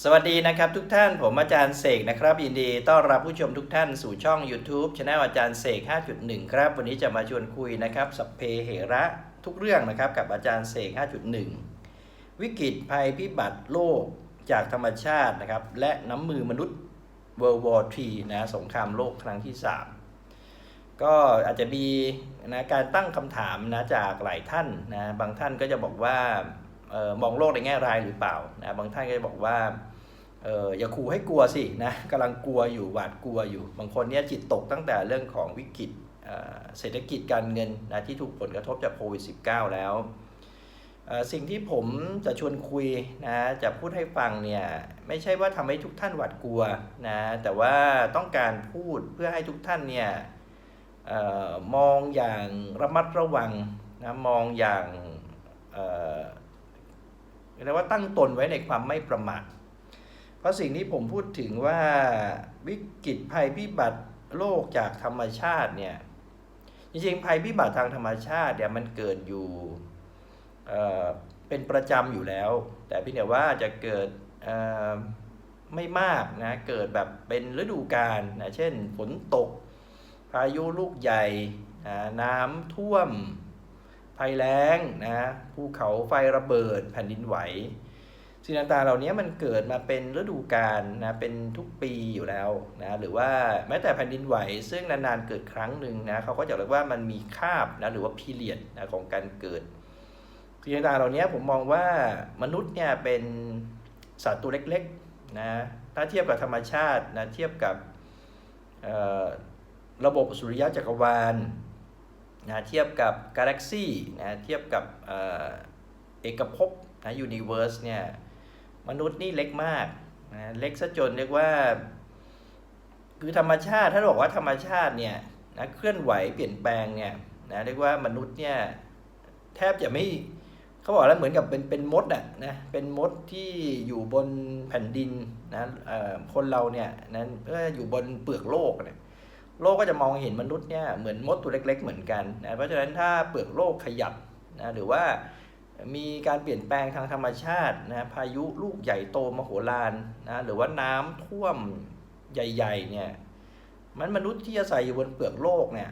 สวัสดีนะครับทุกท่านผมอาจารย์เสกนะครับยินดีต้อนรับผู้ชมทุกท่านสู่ช่อง YouTube ช anel อาจารย์เสก 5.1 ครับ วันนี้จะมาชวนคุยนะครับสัพเพเหระทุกเรื่องนะครับกับอาจารย์เสก 5.1 วิกฤตภัยพิบัติโลกจากธรรมชาตินะครับและน้ำมือมนุษย์ World War III นะสงครามโลกครั้งที่ 3 ก็อาจจะมีนะการตั้งคำถามนะจากหลายท่านนะบางท่านก็จะบอกว่า มองโลกในแง่ร้ายหรือเปล่านะบางท่านก็จะบอกว่าเอออย่าขู่ให้กลัวสินะกำลังกลัวอยู่หวาดกลัวอยู่ บางคนเนี่ยจิตตกตั้งแต่เรื่องของวิกฤตเศรษฐกิจการเงินนะที่ถูกผลกระทบจากโควิด -19 แล้ว สิ่งที่ผมจะชวนคุยนะจะพูดให้ฟังเนี่ยไม่ใช่ว่าทำให้ทุกท่านหวาดกลัวนะแต่ว่าต้องการพูดเพื่อให้ทุกท่านเนี่ยออมองอย่างระมัดระวังนะมองอย่าง เอ่อเรียกว่าตั้งตนไว้ในความไม่ประมาทเพราะสิ่งที่ผมพูดถึงว่าวิกฤตภัยพิบัติโลกจากธรรมชาติเนี่ยจริงๆภัยพิบัติทางธรรมชาติเนี่ยมันเกิดอยู่เอ่เป็นประจำอยู่แล้ว แต่พียงแต่ว่าจะเกิดไม่มากนะเกิดแบบเป็นฤดูกาลนะเช่นฝนตก พายุลูกใหญ่น้ำท่วม ภัยแล้งนะภูเขาไฟระเบิดแผ่นดินไหวสิ่งต่างๆเหล่านี้มันเกิดมาเป็นฤดูกาลนะเป็นทุกปีอยู่แล้วนะหรือว่าแม้แต่แผ่นดินไหว ซึ่งนานๆเกิดครั้งหนึ่งนะเขาก็จะเรียกว่ามันมีคาบนะหรือว่าพีเรียดนะของการเกิดสิ่งต่างๆเหล่านี้ผมมองว่ามนุษย์เนี่ยเป็นสัตว์ตัวเล็กๆนะถ้าเทียบกับธรรมชาตินะเทียบกับระบบสุริยะจักรวาล นะเทียบกับกาแล็กซี่นะเทียบกับเอกภพนะยูนิเวอร์สเนี่ยมนุษย์นี่เล็กมากนะเล็กซะจนเรียกว่า คือธรรมชาติถ้าบอกว่าธรรมชาติเนี่ยนะเคลื่อนไหวเปลี่ยนแปลงเนี่ยนะเรียกว่ามนุษย์เนี่ยแทบจะไม่เขาบอกแล้วเหมือนกับเป็นเป็นมดอะนะเป็นมดที่อยู่บนแผ่นดินนะคนเราเนี่ยนั้นก็อยู่บนเปลือกโลกเนี่ย โลกก็จะมองเห็นมนุษย์เนี่ยเหมือนมดตัวเล็ก ๆ เหมือนกันนะเพราะฉะนั้นถ้าเปลือกโลกขยับนะหรือว่ามีการเปลี่ยนแปลงทางธรรมชาตินะพายุลูกใหญ่โตมโหฬารนะหรือว่าน้ำท่วมใหญ่ ๆ เนี่ยมันมนุษย์ที่อาศัยอยู่บนเปลือกโลกเนี่ย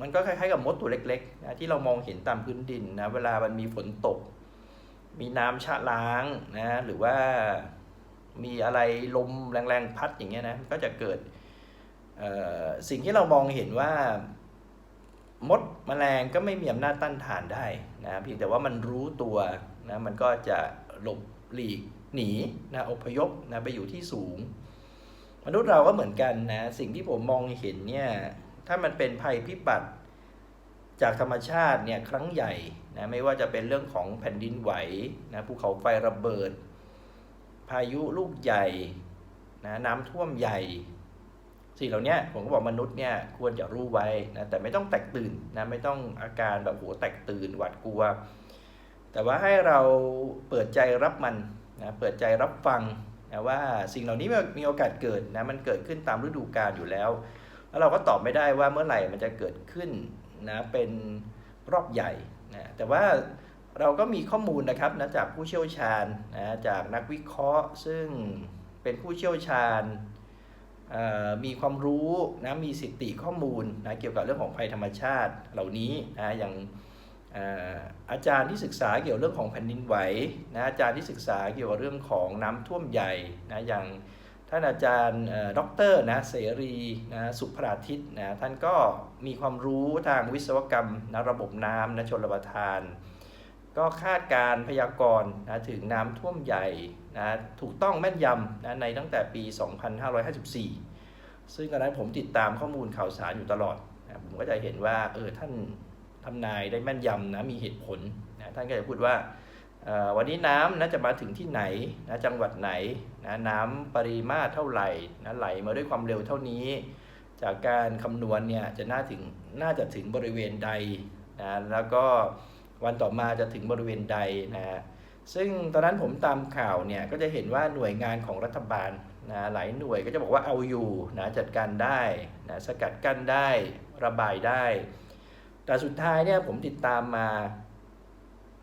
มันก็คล้ายๆกับมดตัวเล็กๆนะที่เรามองเห็นตามพื้นดินนะเวลามันมีฝนตก มีน้ำชะล้างนะหรือว่ามีอะไรลมแรงๆพัดอย่างเงี้ยนะก็จะเกิด สิ่งที่เรามองเห็นว่ามดแมลงก็ไม่มีอำนาจต้านทานได้นะเพียงแต่ว่ามันรู้ตัวนะมันก็จะหลบหลีกหนีนะอพยพนะไปอยู่ที่สูง มนุษย์เราก็เหมือนกันนะสิ่งที่ผมมองเห็นเนี่ยถ้ามันเป็นภัยพิบัติจากธรรมชาติเนี่ยครั้งใหญ่นะไม่ว่าจะเป็นเรื่องของแผ่นดินไหวนะภูเขาไฟระเบิด พายุลูกใหญ่นะน้ำท่วมใหญ่ สิ่งเหล่านี้ผมก็บอกมนุษย์เนี่ยควรจะรู้ไว้นะแต่ไม่ต้องแตกตื่นนะไม่ต้องอาการแบบโหแตกตื่นหวาดกลัว แต่ว่าให้เราเปิดใจรับมันนะเปิดใจรับฟังนะว่าสิ่งเหล่านี้มีโอกาสเกิดนะมันเกิดขึ้นตามฤดูกาลอยู่แล้ว แล้วเราก็ตอบไม่ได้ว่าเมื่อไหร่มันจะเกิดขึ้นนะเป็นรอบใหญ่นะแต่ว่าเราก็มีข้อมูลนะครับนะจากผู้เชี่ยวชาญนะจากนักวิเคราะห์ ซึ่งเป็นผู้เชี่ยวชาญ มีความรู้นะมีสิติข้อมูลนะเกี่ยวกับเรื่องของภัยธรรมชาติเหล่านี้นะอย่างอาจารย์ที่ศึกษาเกี่ยวกับเรื่องของแผ่นดินไหวนะอาจารย์ที่ศึกษาเกี่ยวกับเรื่องของน้ำท่วมใหญ่นะอย่างท่านอาจารย์ด็อกเตอร์นะเสรีนะสุภราทิตนะท่านก็มีความรู้ทางวิศวกรรมนะระบบน้ำนะชนระทาน ก็คาดการพยากรณ์นะถึงน้ำท่วมใหญ่ นะถูกต้องแม่นยำนะในตั้งแต่ปี 2554 ซึ่งตอนนั้นผมติดตามข้อมูลข่าวสารอยู่ตลอดนะผมก็จะเห็นว่าเออท่านทำนายได้แม่นยำนะมีเหตุผลนะท่านก็จะพูดว่าออวันนี้น้ำนะจะมาถึงที่ไหนนะจังหวัดไหนนะน้ำปริมาตรเท่าไหร่นะไหลมาด้วยความเร็วเท่านี้ จากการคำนวณเนี่ยจะน่าถึงน่าจะถึงบริเวณใดนะแล้วก็วันต่อมาจะถึงบริเวณใดนะฮะ ซึ่งตอนนั้นผมตามข่าวเนี่ยก็จะเห็นว่าหน่วยงานของรัฐบาลนะหลายหน่วยก็จะบอกว่าเอาอยู่นะจัดการได้นะสกัดกั้นได้ระบายได้ แต่สุดท้ายเนี่ยผมติดตามมา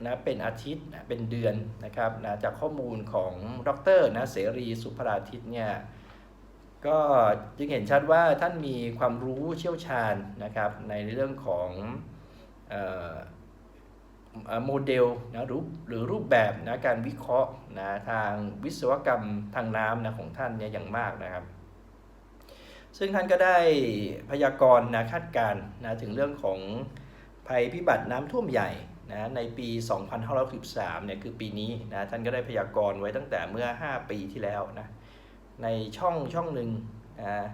นะเป็นอาทิตย์นะเป็นเดือนนะครับนะจากข้อมูลของดรนะเสรีสุภราทิตเนี่ยก็จึงเห็นชัดว่าท่านมีความรู้เชี่ยวชาญนะครับในเรื่องของ โมเดลนะรูปหรือรูปแบบนะการวิเคราะห์นะทางวิศวกรรมทางน้ำนะของท่านเนี่ยอย่างมากนะครับ ซึ่งท่านก็ได้พยากรณ์นะคาดการณ์นะถึงเรื่องของภัยพิบัติน้ำท่วมใหญ่นะในปี 2513เนี่ยคือปีนี้นะท่านก็ได้พยากรณ์ไว้ตั้งแต่เมื่อ 5 ปีที่แล้วนะในช่องช่องหนึ่งนะ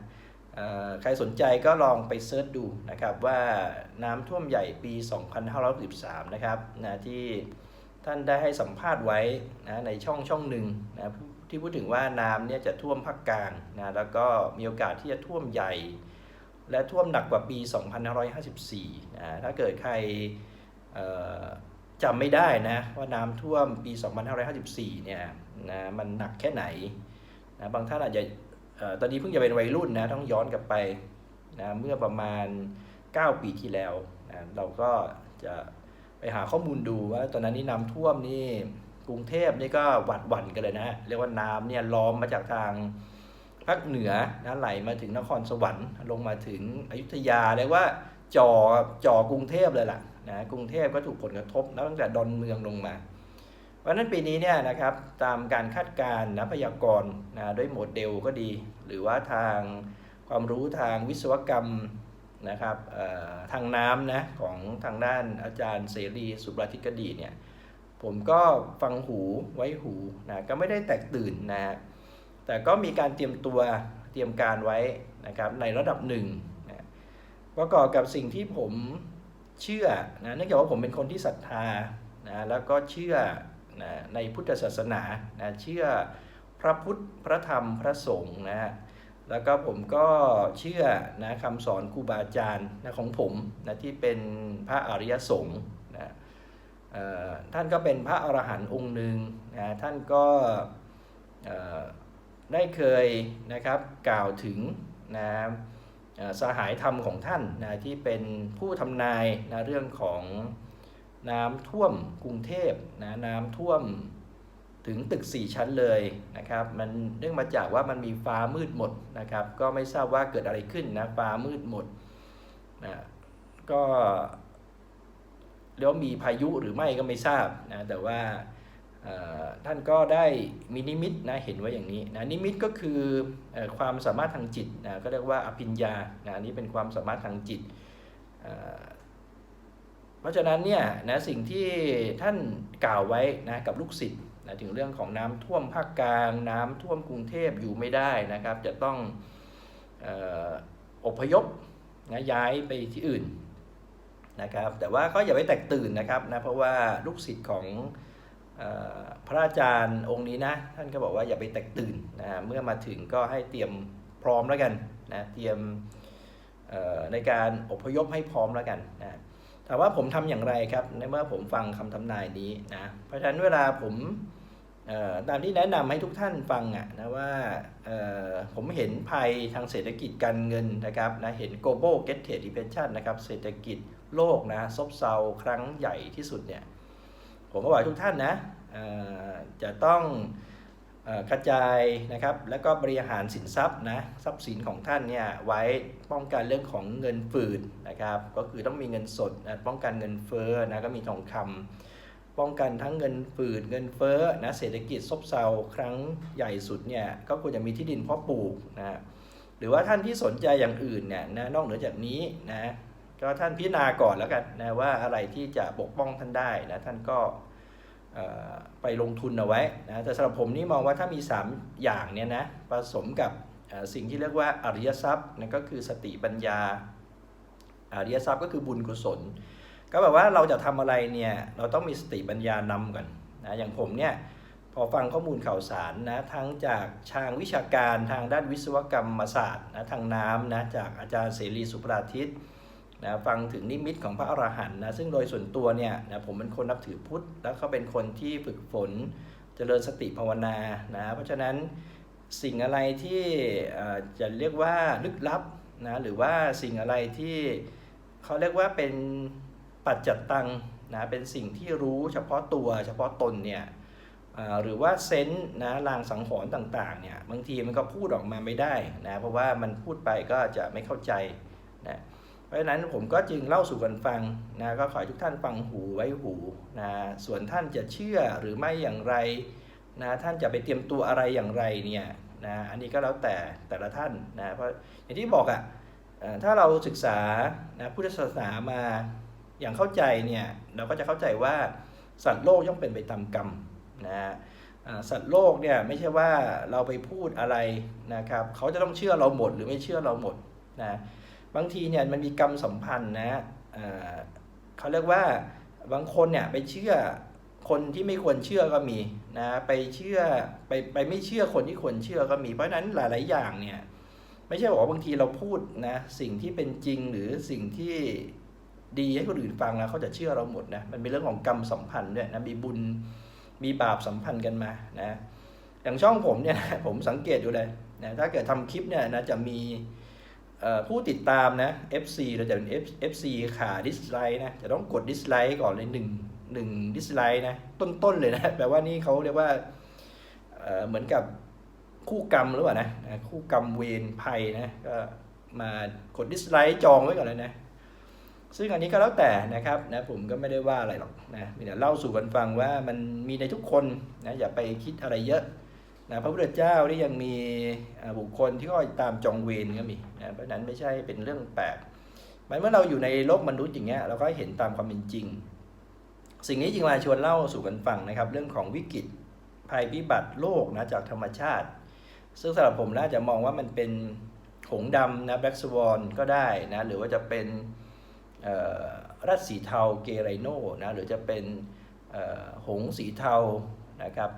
ใครสนใจก็ลองไปเซิร์ชดูนะครับว่าน้ำท่วมใหญ่ปี 2513นะครับนะที่ท่านได้ให้สัมภาษณ์ไว้นะในช่องช่องหนึ่งนะที่พูดถึงว่าน้ำเนี่ยจะท่วมภาคกลางนะแล้วก็มีโอกาสที่จะท่วมใหญ่ และท่วมหนักกว่าปี 2554นะถ้าเกิดใครจำไม่ได้นะว่าน้ำท่วมปี 2554 เนี่ยนะมันหนักแค่ไหนนะบางท่านอาจจะ ตอนนี้เพิ่งจะเป็นวัยรุ่นนะต้องย้อนกลับไปนะเมื่อประมาณ 9 ปีที่แล้วนะเราก็จะไปหาข้อมูลดูว่าตอนนั้นนี่น้ำท่วมนี่กรุงเทพนี่ก็หวัดหวั่นกันเลยนะเรียกว่าน้ำเนี่ยล้อมมาจากทางภาคเหนือนะไหลมาถึงนครสวรรค์ ลงมาถึงอยุธยาเรียกว่าจ่อจ่อกรุงเทพเลยล่ะนะกรุงเทพก็ถูกผลกระทบนะตั้งแต่ดอนเมืองลงมา เพราะนั้นปีนี้เนี่ยนะครับตามการคาดการณ์นะพยากรณ์นะด้วยโมเดลก็ดี หรือว่าทางความรู้ทางวิศวกรรมนะครับทางน้ำนะของทางด้านอาจารย์เสรีสุบราธิกดีเนี่ยผมก็ฟังหูไว้หูนะก็ไม่ได้แตกตื่นนะฮะแต่ก็มีการเตรียมตัวเตรียมการไว้นะครับในระดับหนึ่งนะประกอบกับสิ่งที่ผมเชื่อนะเนื่องจากว่าผมเป็นคนที่ศรัทธานะแล้วก็เชื่อ นะในพุทธศาสนานะเชื่อพระพุทธพระธรรมพระสงฆ์นะฮะแล้วก็ผมก็เชื่อนะคำสอนครูบาอาจารย์นะของผมนะที่เป็นพระอริยสงฆ์นะท่านก็เป็นพระอรหันต์องค์หนึ่งนะท่านก็ได้เคยนะครับกล่าวถึงนะเอ่อสหายธรรมของท่านนะที่เป็นผู้ทำนายนะเรื่องของ น้ำท่วมกรุงเทพนะน้ำท่วมถึงตึก 4 ชั้นเลยนะครับ มันเนื่องมาจากว่ามันมีฟ้ามืดหมดนะครับ ก็ไม่ทราบว่าเกิดอะไรขึ้นนะฟ้ามืดหมดนะก็แล้วมีพายุหรือไม่ก็ไม่ทราบนะแต่ว่าท่านก็ได้มีนิมิตนะเห็นไว้อย่างนี้นะนิมิตก็คืออความสามารถทางจิตนะก็เรียกว่าอภิญญานะอันนี้เป็นความสามารถทางจิต เพราะฉะนั้นเนี่ยนะสิ่งที่ท่านกล่าวไว้นะกับลูกศิษย์นะถึงเรื่องของน้ำท่วมภาคกลาง น้ำท่วมกรุงเทพอยู่ไม่ได้นะครับ จะต้องออพยพนะย้ายไปที่อื่นนะครับแต่ว่าก็อย่าไปแตกตื่นนะครับนะเพราะว่าลูกศิษย์ของออพระอาจารย์องค์นี้นะท่านก็บอกว่าอย่าไปแตกตื่นนะเมื่อมาถึงก็ให้เตรียมพร้อมแล้วกันนะเตรียมในการอพยพให้พร้อมแล้วกันนะ ถามว่าผมทำอย่างไรครับในเมื่อผมฟังคำทำนายนี้นะเพราะฉะนั้นเวลาผมตามที่แนะนำให้ทุกท่านฟังอะนะว่าผมเห็นภัยทางเศรษฐกิจการเงินนะครับนะเห็น global get trade depression นะครับเศรษฐกิจโลกนะซบเซาครั้งใหญ่ที่สุดเนี่ยผมก็บอกทุกท่านนะจะต้อง กระจายนะครับแล้วก็บริหารสินทรัพย์นะทรัพย์สินของท่านเนี่ยไว้ป้องกันเรื่องของเงินฝืดนะครับก็คือต้องมีเงินสดนะป้องกันเงินเฟ้อนะก็มีทองคำป้องกันทั้งเงินฝืดเงินเฟ้อนะเศรษฐกิจซบเซาครั้งใหญ่สุดเนี่ยก็ควรจะมีที่ดินเพาะปลูกนะหรือว่าท่านที่สนใจอย่างอื่นเนี่ยนะนอกเหนือจากนี้นะก็ท่านพิจารณาก่อนแล้วกันนะว่าอะไรที่จะปกป้องท่านได้นะท่านก็ ไปลงทุนเอาไว้นะแต่สำหรับผมนี่มองว่าถ้ามี 3 อย่างเนี่ยนะผสมกับสิ่งที่เรียกว่าอริยทรัพย์นั่นก็คือสติปัญญาอริยทรัพย์ก็คือบุญกุศล ก็แบบว่าเราจะทำอะไรเนี่ยเราต้องมีสติปัญญานำก่อนนะอย่างผมเนี่ยพอฟังข้อมูลข่าวสารนะทั้งจากทางวิชาการทางด้านวิศวกรรมศาสตร์นะทางน้ำนะจากอาจารย์เสรีสุปราทิต นะฟังถึงนิมิตของพระอรหันต์นะซึ่งโดยส่วนตัวเนี่ยนะผมเป็นคนนับถือพุทธ แล้วก็เป็นคนที่ฝึกฝนเจริญสติภาวนานะเพราะฉะนั้นสิ่งอะไรที่จะเรียกว่าลึกลับนะหรือว่าสิ่งอะไรที่เขาเรียกว่าเป็นปัจจัตตังนะเป็นสิ่งที่รู้เฉพาะตัว เฉพาะตนเนี่ยหรือว่าเซนส์นะลางสังหรณ์ต่างๆเนี่ยบางทีมันก็พูดออกมาไม่ได้นะเพราะว่ามันพูดไปก็จะไม่เข้าใจนะ เพราะฉะนั้นผมก็จึงเล่าสู่กันฟังนะก็ขอให้ทุกท่านฟังหูไว้หูนะส่วนท่านจะเชื่อหรือไม่อย่างไรนะท่านจะไปเตรียมตัวอะไรอย่างไรเนี่ยนะอันนี้ก็แล้วแต่แต่ละท่านนะเพราะอย่างที่บอกอะ่ะถ้าเราศึกษานะพุทธศาสนามาอย่างเข้าใจเนี่ยเราก็จะเข้าใจว่าสัตว์โลกย่อมเป็นไปตามกรรมนะสัตว์โลกเนี่ยไม่ใช่ว่าเราไปพูดอะไรนะครับเขาจะต้องเชื่อเราหมดหรือไม่เชื่อเราหมดนะ บางทีเนี่ยมันมีกรรมสัมพันธ์นะเขาเรียกว่าบางคนเนี่ยไปเชื่อคนที่ไม่ควรเชื่อก็มีนะไปเชื่อไปไปไม่เชื่อคนที่ควรเชื่อก็มี เพราะฉะนั้นหลาย ๆ อย่างเนี่ยไม่ใช่บอกว่าบางทีเราพูดนะสิ่งที่เป็นจริงหรือสิ่งที่ดีให้คนอื่นฟังแล้วเขาจะเชื่อเราหมดนะมันเป็นเรื่องของกรรมสัมพันธ์ด้วยนะมีบุญมีบาปสัมพันธ์กันมานะอย่างช่องผมเนี่ยนะผมสังเกตอยู่เลยนะถ้าเกิดทำคลิปเนี่ยนะจะมี ผู้ติดตามนะ FC เราจะเป็น FC ขาดิสไลค์นะจะต้องกดดิสไลค์ก่อนเลยหนึ่งหนึ่งดิสไลค์นะ ต้นๆเลยนะแปลว่านี่เขาเรียกว่าเเหมือนกับคู่กรรมหรือเปล่านะคู่กรรมเวรภัยนะก็มากดดิสไลค์จองไว้ก่อนเลยนะซึ่งอันนี้ก็แล้วแต่นะครับนะผมก็ไม่ได้ว่าอะไรหรอกนะมีแต่เล่าสู่กันฟังว่ามันมีในทุกคนนะอย่าไปคิดอะไรเยอะ นะพระพุทธเจ้านี่ยังมีบุคคลที่ก็ตามจองเวรก็มีนะเพราะฉะนั้นไม่ใช่เป็นเรื่องแปลกหมายเมื่อเราอยู่ในโลกมนุษย์อย่างเงี้ยเราก็เห็นตามความเป็นจริง สิ่งนี้จึงมาชวนเล่าสู่กันฟังนะครับ เรื่องของวิกฤตภัยพิบัติโลกนะจากธรรมชาติ ซึ่งสำหรับผมน่าจะมองว่ามันเป็นหงส์ดำนะแบล็กสวอนก็ได้นะหรือว่าจะเป็นรัดสีเทาเกไรโนนะหรือจะเป็นหงส์สีเทานะครับ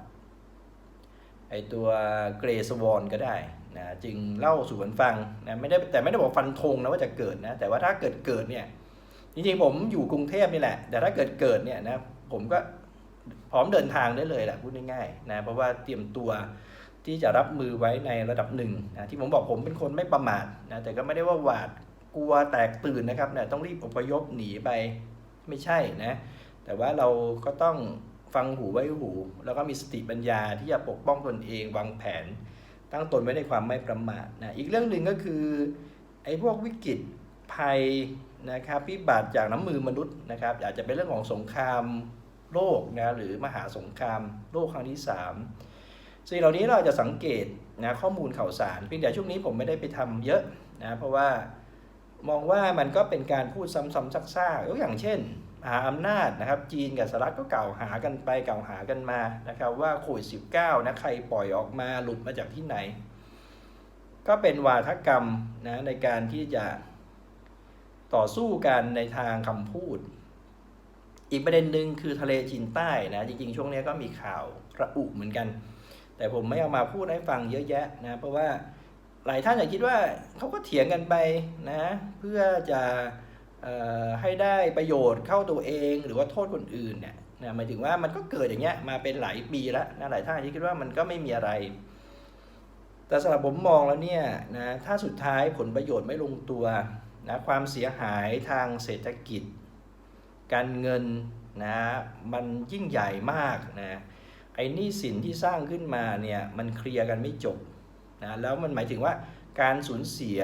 ไอตัวเกรสวอนก็ได้นะจึงเล่าสู่กันฟังนะไม่ได้แต่ไม่ได้บอกฟันธงนะว่าจะเกิดนะแต่ว่าถ้าเกิดเกิดเนี่ยจริงๆผมอยู่กรุงเทพนี่แหละ แต่ถ้าเกิดเกิดเนี่ยนะผมก็พร้อมเดินทางได้เลยแหละพูดง่ายๆนะเพราะว่าเตรียมตัวที่จะรับมือไว้ในระดับหนึ่งนะที่ผมบอกผมเป็นคนไม่ประมาทนะแต่ก็ไม่ได้ว่าหวาดกลัวแตกตื่นนะครับนะต้องรีบอพยพหนีไปไม่ใช่นะแต่ว่าเราก็ต้อง ฟังหูไว้หู แล้วก็มีสติปัญญาที่จะปกป้องตนเองวางแผน ตั้งตนไว้ในความไม่ประมาทนะอีกเรื่องหนึ่งก็คือไอ้พวกวิกฤตภัยนะครับพิบัติจากน้ำมือมนุษย์นะครับอาจจะเป็นเรื่องของสงครามโลกนะหรือมหาสงครามโลกครั้งที่สามสิ่งเหล่านี้เราจะสังเกตนะข้อมูลข่าวสารเพียงแต่ช่วงนี้ผมไม่ได้ไปทำเยอะนะเพราะว่ามองว่ามันก็เป็นการพูดซ้ำๆซักๆยกอย่างเช่น หาอำนาจนะครับ จีนกับสหรัฐก็กล่าวหากันไปกล่าวหากันมานะครับว่าโควิด 19 นะใครปล่อยออกมาหลุดมาจากที่ไหน ก็เป็นวาทกรรมนะในการที่จะต่อสู้กันในทางคำพูด อีกประเด็นหนึ่งคือทะเลจีนใต้นะจริงๆ ช่วงนี้ก็มีข่าวระอุเหมือนกัน แต่ผมไม่เอามาพูดให้ฟังเยอะแยะนะเพราะว่าหลายท่านอาจคิดว่าเขาก็เถียงกันไปนะเพื่อจะ ให้ได้ประโยชน์เข้าตัวเองหรือว่าโทษคนอื่นเนี่ยนะหมายถึงว่ามันก็เกิดอย่างเงี้ยมาเป็นหลายปีแล้วนะหลายท่านอาจจะคิดว่ามันก็ไม่มีอะไร แต่สำหรับผมมองแล้วเนี่ยนะถ้าสุดท้ายผลประโยชน์ไม่ลงตัวนะความเสียหายทางเศรษฐกิจ การเงินนะมันยิ่งใหญ่มากนะไอ้นี้สินที่สร้างขึ้นมาเนี่ยมันเคลียร์กันไม่จบนะแล้วมันหมายถึงว่าการสูญเสีย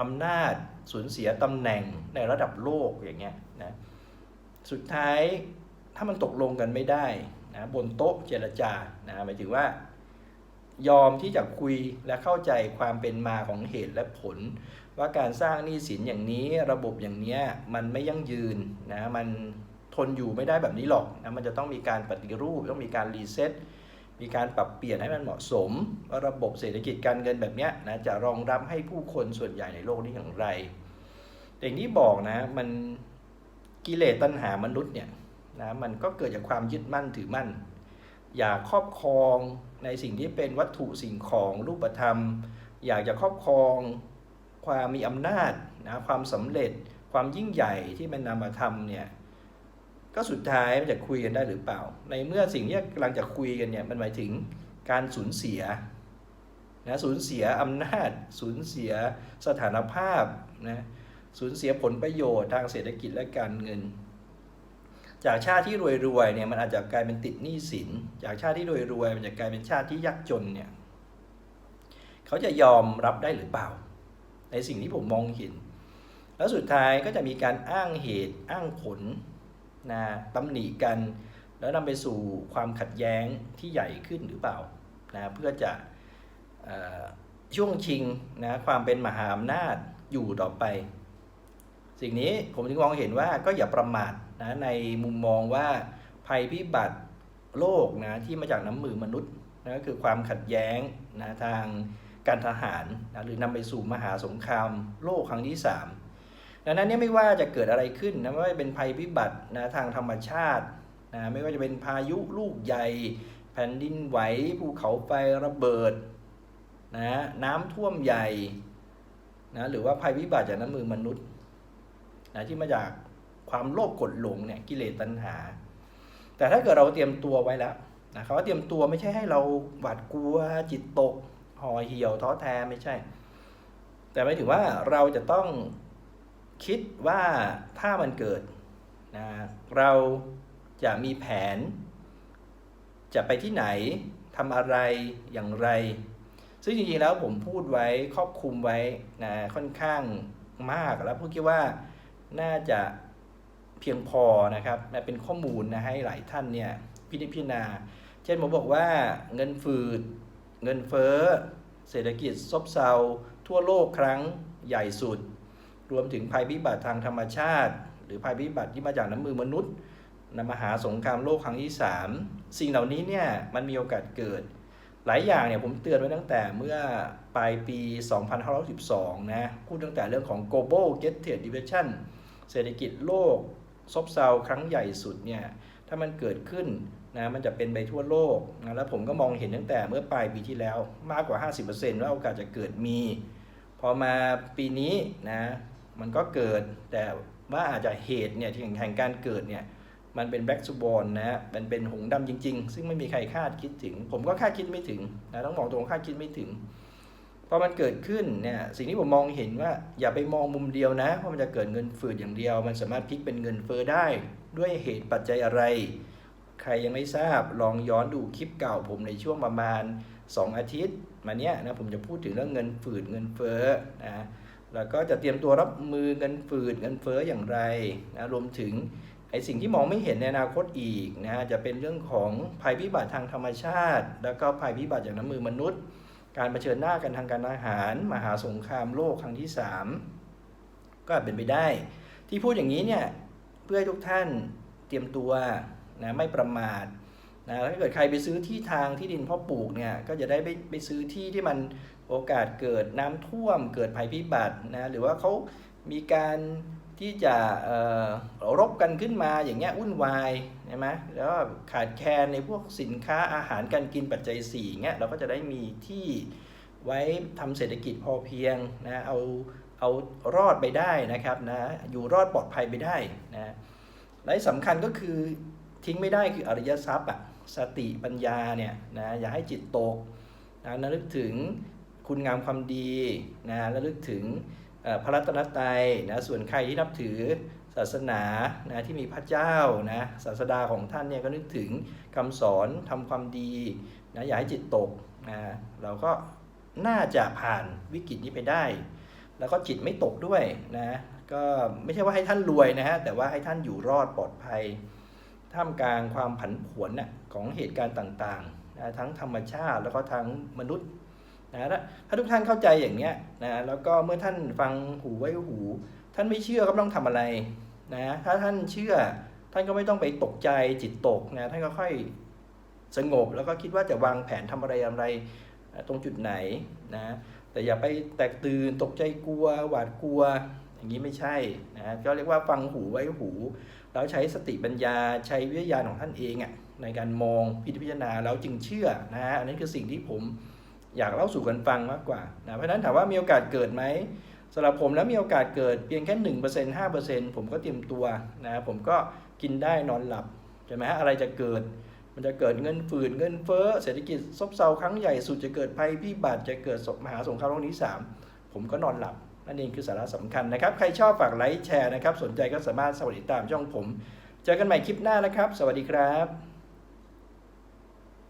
อำนาจ สูญเสียตำแหน่งในระดับโลกอย่างเงี้ยนะสุดท้ายถ้ามันตกลงกันไม่ได้นะบนโต๊ะเจรจานะหมายถึงว่ายอมที่จะคุยและเข้าใจความเป็นมาของเหตุและผล ว่าการสร้างหนี้สินอย่างนี้ระบบอย่างเนี้ยมันไม่ยั่งยืนนะมันทนอยู่ไม่ได้แบบนี้หรอกนะมันจะต้องมีการปฏิรูปต้องมีการรีเซ็ตมีการปรับเปลี่ยนให้มันเหมาะสม ว่าระบบเศรษฐกิจการเงินแบบเนี้ยนะจะรองรับให้ผู้คนส่วนใหญ่ในโลกนี้อย่างไรแต่ อย่างที่บอกนะ มันกิเลสตัณหามนุษย์เนี่ยนะมันก็เกิดจากความยึดมั่นถือมั่น อยากครอบครองในสิ่งที่เป็นวัตถุสิ่งของรูปธรรม อยากจะครอบครองความมีอำนาจนะความสำเร็จความยิ่งใหญ่ที่มันนำมาทำเนี่ยก็สุดท้ายมันจะคุยกันได้หรือเปล่า ในเมื่อสิ่งที่กำลังจะคุยกันเนี่ยมันหมายถึงการสูญเสียนะสูญเสียอำนาจ สูญเสียสถานภาพนะ สูญเสียผลประโยชน์ทางเศรษฐกิจและการเงิน จากชาติที่รวยๆเนี่ยมันอาจจะกลายเป็นติดหนี้สิน จากชาติที่รวยๆมันจะกลายเป็นชาติที่ยากจนเนี่ยเขาจะยอมรับได้หรือเปล่า ในสิ่งที่ผมมองเห็น แล้วสุดท้ายก็จะมีการอ้างเหตุอ้างผลนะตำหนิกัน แล้วนำไปสู่ความขัดแย้งที่ใหญ่ขึ้นหรือเปล่านะเพื่อจะช่วงชิงนะความเป็นมหาอำนาจอยู่ต่อไป สิ่งนี้ผมจึงมองเห็นว่าก็อย่าประมาทนะในมุมมองว่าภัยพิบัติโลกนะที่มาจากน้ำมือมนุษย์นะก็คือความขัดแย้งนะทางการทหารนะหรือนำไปสู่มหาสงครามโลกครั้งที่ 3 ดังนั้นเนี่ยไม่ว่าจะเกิดอะไรขึ้นนะไม่ว่าจะเป็นภัยพิบัตินะทางธรรมชาตินะไม่ว่าจะเป็นพายุลูกใหญ่ แผ่นดินไหวภูเขาไฟระเบิดนะน้ำท่วมใหญ่นะหรือว่าภัยพิบัติจากน้ำมือมนุษย์ นะที่มาจากความโลภกดหลงเนี่ยกิเลสตัณหา แต่ถ้าเกิดเราเตรียมตัวไว้แล้วนะคำว่าเตรียมตัวไม่ใช่ให้เราหวาดกลัวจิตตกห่อเหี่ยวท้อแท้ไม่ใช่ แต่หมายถึงว่าเราจะต้องคิดว่าถ้ามันเกิดนะเราจะมีแผน จะไปที่ไหนทำอะไรอย่างไร ซึ่งจริงๆแล้วผมพูดไว้ครอบคลุมไว้นะค่อนข้างมากแล้วพูดคิดว่า น่าจะเพียงพอนะครับนะเป็นข้อมูลนะให้หลายท่านเนี่ยพิจารณา เช่นผมบอกว่าเงินฝืด เงินเฟ้อ เศรษฐกิจซบเซา ทั่วโลกครั้งใหญ่สุด รวมถึงภัยพิบัติทางธรรมชาติ หรือภัยพิบัติที่มาจากน้ำมือมนุษย์นำมาหาสงครามโลกครั้งที่ 3 สิ่งเหล่านี้เนี่ยมันมีโอกาสเกิด หลายอย่างเนี่ยผมเตือนไว้ตั้งแต่เมื่อปลายปี 2512 นะ พูดตั้งแต่เรื่องของ global get trade depression เศรษฐกิจโลก ซบเซาครั้งใหญ่สุดเนี่ยถ้ามันเกิดขึ้นนะมันจะเป็นไปทั่วโลกนะแล้วผมก็มองเห็นตั้งแต่เมื่อปลายปีที่แล้วมากกว่า 50%ว่าโอกาสจะเกิดมี พอมาปีนี้นะมันก็เกิดแต่ว่าอาจจะเหตุเนี่ยที่แห่งการเกิดเนี่ยมันเป็นแบล็กซูบอลนะฮะมันเป็นหงส์ดจริง ๆ ซึ่งไม่มีใครคาดคิดถึง ผมก็คาดคิดไม่ถึงนะต้องบอกตรงคาดคิดไม่ถึง พอมันเกิดขึ้นเนี่ยสิ่งที่ผมมองเห็นว่าอย่าไปมองมุมเดียวนะว่ามันจะเกิดเงินฝืดอย่างเดียว มันสามารถพลิกเป็นเงินเฟ้อได้ด้วยเหตุปัจจัยอะไร ใครยังไม่ทราบลองย้อนดูคลิปเก่าผมในช่วงประมาณ 2 อาทิตย์ มาเนี้ยนะผมจะพูดถึงเรื่องเงินฝืดเงินเฟ้อนะแล้วก็จะเตรียมตัวรับมือเงินฝืดเงินเฟ้ออย่างไรนะรวมถึงไอสิ่งที่มองไม่เห็นในอนาคตอีกนะฮะจะเป็นเรื่องของภัยพิบัติทางธรรมชาติ แล้วก็ภัยพิบัติจากน้ำมือมนุษย์ การเผชิญหน้ากันทางการอาหารมหาสงครามโลกครั้งที่ 3 ก็อาจเป็นไปได้ ที่พูดอย่างนี้เนี่ยเพื่อให้ทุกท่านเตรียมตัวนะไม่ประมาทนะถ้าเกิดใครไปซื้อที่ทางที่ดินพ่อปลูกเนี่ยก็จะได้ไปไปซื้อที่ที่มันโอกาสเกิดน้ำท่วม เกิดภัยพิบัตินะหรือว่าเขามีการ ที่จะเอ่อรบกันขึ้นมาอย่างเงี้ยวุ่นวายใช่ไหมแล้วขาดแคลนในพวกสินค้าอาหารการกินปัจจัย4เงี้ยเราก็จะได้มีที่ไว้ทำเศรษฐกิจพอเพียงนะเอาเอารอดไปได้นะครับนะอยู่รอดปลอดภัยไปได้นะและที่สำคัญก็คือทิ้งไม่ได้คืออริยทรัพย์อะสติปัญญาเนี่ยนะอย่าให้จิตตกนะระลึกถึงคุณงามความดีนะระลึกถึง พระรัตนตรัยนะส่วนใครที่นับถือศาสนานะที่มีพระเจ้านะศาสดาของท่านเนี่ยก็นึกถึงคำสอนทำความดีนะอย่าให้จิตตกนะเราก็น่าจะผ่านวิกฤตนี้ไปได้ แล้วก็จิตไม่ตกด้วยนะก็ไม่ใช่ว่าให้ท่านรวยนะฮะแต่ว่าให้ท่านอยู่รอดปลอดภัย ท่ามกลางความผันผวนน่ะของเหตุการณ์ต่างๆนะทั้งธรรมชาติแล้วก็ทั้งมนุษย์ นะถ้าถ้าทุกท่านเข้าใจอย่างเนี้ยนะแล้วก็เมื่อท่านฟังหูไว้หู ท่านไม่เชื่อก็ไม่ต้องทำอะไรนะถ้าท่านเชื่อท่านก็ไม่ต้องไปตกใจจิตตกนะท่านก็ค่อยสงบแล้วก็คิดว่าจะวางแผนทำอะไรอะไรตรงจุดไหนนะแต่อย่าไปแตกตื่นตกใจกลัวหวาดกลัว อย่างนี้ไม่ใช่นะก็เรียกว่าฟังหูไว้หู แล้วใช้สติปัญญาใช้วิทยาของท่านเองอะในการมองพิจารณาแล้วจึงเชื่อนะอันนี้คือสิ่งที่ผม อยากเล่าสู่กันฟังมากกว่านะเพราะฉะนั้นถามว่ามีโอกาสเกิดไหมสำหรับผมแล้วมีโอกาสเกิดเพียงแค่หนึ่งเปอร์เซ็นต์ห้าเปอร์เซ็นต์ผมก็เตรียมตัวนะผมก็กินได้นอนหลับใช่ไหมฮะอะไรจะเกิด มันจะเกิดเงินฝืดเงินเฟ้อเศรษฐกิจซบเซาครั้งใหญ่สุดจะเกิดภัยพิบัติจะเกิดมหาสงครามโลกนี้สามผมก็นอนหลับนั่นเองคือสาระสำคัญนะครับ ใครชอบฝากไลค์แชร์นะครับ สนใจก็สามารถสวัสดีตามช่องผม เจอกันใหม่คลิปหน้านะครับ สวัสดีครับ